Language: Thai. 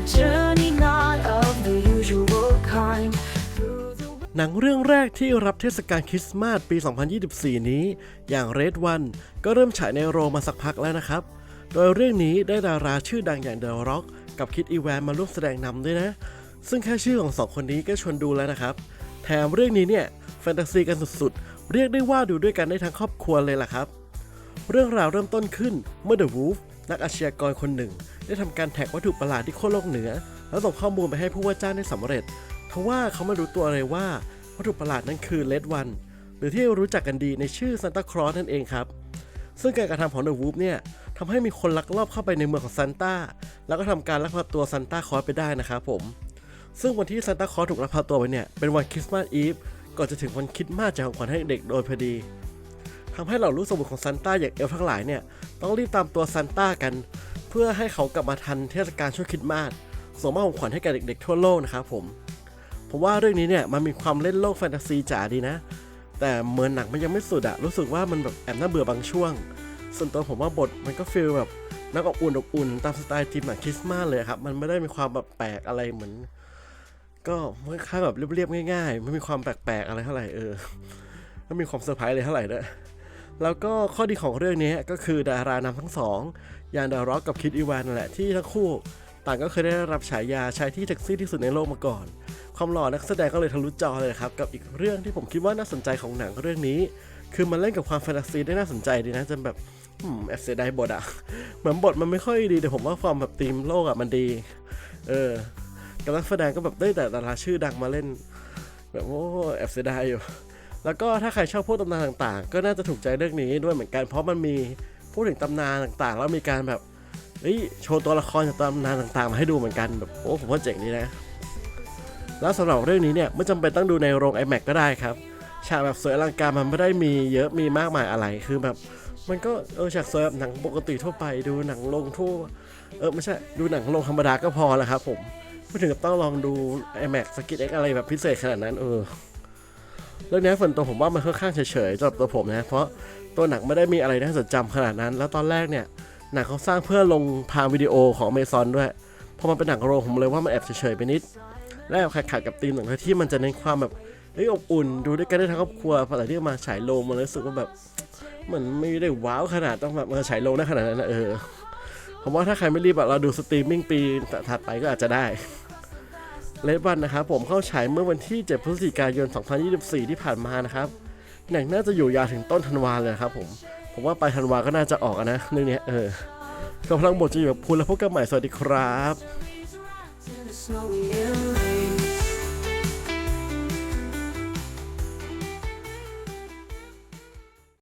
A journey not of the usual kind. หนังเรื่องแรกที่รับเทศกาลคริสต์มาสปี 2024 นี้ อย่าง Red One ก็เริ่มฉายในโรงมาสักพักแล้วนะครับ โดยเรื่องนี้ได้ดาราชื่อดังอย่างเด e r ร็อกกับคิดอีแวนมาร่วมแสดงนำด้วยนะ ซึ่งแค่ชื่อของสองคนนี้ก็ชวนดูแล้วนะครับ แถมเรื่องนี้เนี่ยแฟนตาซีกันสุดๆ เรียกได้ว่าดูด้วยกันได้ทั้งครอบครัวเลยล่ะครับ เรื่องราวเริ่มต้นขึ้นเมื่อเดอะวูฟ นักอาชญากรคนหนึ่ง ได้ทำการแท็กวัตถุประหลาดที่ขั้วโลกเหนือ แล้วส่งข้อมูลไปให้ผู้ว่าจ้างได้สำเร็จทว่าเขาไม่รู้ตัวเลยว่าวัตถุประหลาดนั้นคือเลดวัน หรือที่รู้จักกันดีในชื่อซานตาครอสนั่นเองครับ ซึ่งการกระทำของเดอะวูฟเนี่ยทำให้มีคนลักลอบเข้าไปในเมืองของซานต้า แล้วก็ทำการลักพาตัวซานต้าคลอสไปได้นะครับผม ซึ่งวันที่ซานตาคลอสถูกลักพาตัวไปเนี่ยเป็นวันคริสต์มาสอีฟก่อนจะถึงวันคริสต์มาสแจกของขวัญให้เด็กโดยพอดี ทำให้เหล่าลูกสมุนของซานต้าอย่างเอลทั้งหลายเนี่ยต้องรีบตามตัวซานต้ากัน เพื่อให้เขากลับมาทันเทศกาลช่วงคริสต์มาสส่งมอบของขวัญให้แก่เด็กๆทั่วโลกนะครับผม ผมว่าเรื่องนี้เนี่ยมันมีความเล่นโลกแฟนตาซีจ๋าดีนะ แต่เหมือนหนังมันยังไม่สุดอะรู้สึกว่ามันแบบแอบน่าเบื่อบางช่วง ส่วนตัวผมว่าบทมันก็ฟีลแบบนักอบอุ่นอบอุ่นตามสไตล์ทีมหนังคริสต์มาสเลยครับ มันไม่ได้มีความแบบแปลกอะไรเหมือน ก็มันคล้ายแบบเรียบๆง่ายๆ ไม่มีความแปลกๆอะไรเท่าไหร่เออไม่มีความเซอร์ไพรส์อะไรเท่าไหร่ด้วย แล้วก็ข้อดีของเรื่องนี้ก็คือดารานำทั้งสองอย่างดาร็อกกับคิดอีวานนั่นแหละที่ทั้งคู่ ต่างก็เคยได้รับฉายาชายที่เซ็กซี่ที่สุดในโลกมาก่อน ความหล่อนักแสดงก็เลยทะลุจอเลยครับ กับอีกเรื่องที่ผมคิดว่าน่าสนใจของหนังเรื่องนี้ คือมันเล่นกับความแฟนตาซีได้น่าสนใจดีนะจนแบบอืมแอบเสียดายบทอะเหมือนบทมันไม่ค่อยดีแต่ผมว่าความแบบธีมโลกอะมันดี เออกับนักแสดงก็แบบได้แต่ดาราชื่อดังมาเล่น แบบโอ้แอบเสียดายอยู่ แล้วก็ถ้าใครชอบพวกตำนานต่างๆ ก็น่าจะถูกใจเรื่องนี้ด้วยเหมือนกันเพราะมันมีพูดถึงตำนานต่างๆ แล้วมีการแบบเฮ้ยโชว์ตัวละครจากตำนานต่างๆมาให้ดูเหมือนกันแบบโอ้ผมว่าเจ๋งดีนะ แล้วสำหรับเรื่องนี้เนี่ยไม่จำเป็นต้องดูในโรง iMac ก็ได้ครับฉากแบบสวยอลังการมันไม่ได้มีเยอะมีมากมายอะไรคือแบบ มันก็เออฉากสวยแบบหนังปกติทั่วไปดูหนังลงทั่วเออไม่ใช่ดูหนังลงธรรมดาก็พอแล้วครับผมไม่ถึงกับต้องลองดู iMac สกิทเอ็กอะไรแบบพิเศษขนาดนั้นเออ เรื่องนี้ส่วนตัวผมว่ามันค่อนข้างเฉยๆสำหรับตัวผมนะเพราะตัวหนังไม่ได้มีอะไรน่าจดจำขนาดนั้น แล้วตอนแรกเนี่ยหนังเขาสร้างเพื่อลงพามวิดีโอของอเมซอนด้วยพอมันเป็นหนังโรงผมเลยว่ามันแอบเฉยๆไปนิด และแอบขัดกับธีมหนังที่มันจะเน้นความแบบเฮ้ยอบอุ่นดูด้วยกันได้ทั้งครอบครัวพอแต่ที่มาฉายโรงมันรู้สึกว่าแบบเหมือนไม่ได้ว้าวขนาดต้องแบบมาฉายโรงได้ขนาดนั้นนะเออผมว่าถ้าใครไม่รีบอะเราดูสตรีมมิ่งปีถัดไปก็อาจจะได้ เลดวันนะครับผมเข้าฉายเมื่อวันที่ 7 พฤศจิกายน 2024 ที่ผ่านมานะครับหนังน่าจะอยู่ยาวถึงต้นธันวาเลยครับผม ผมว่าปลายธันวาก็น่าจะออกนะเรื่องนี้เออก็พลังหมดจะอยู่กับคุณแล้วพบกันใหม่สวัสดีครับ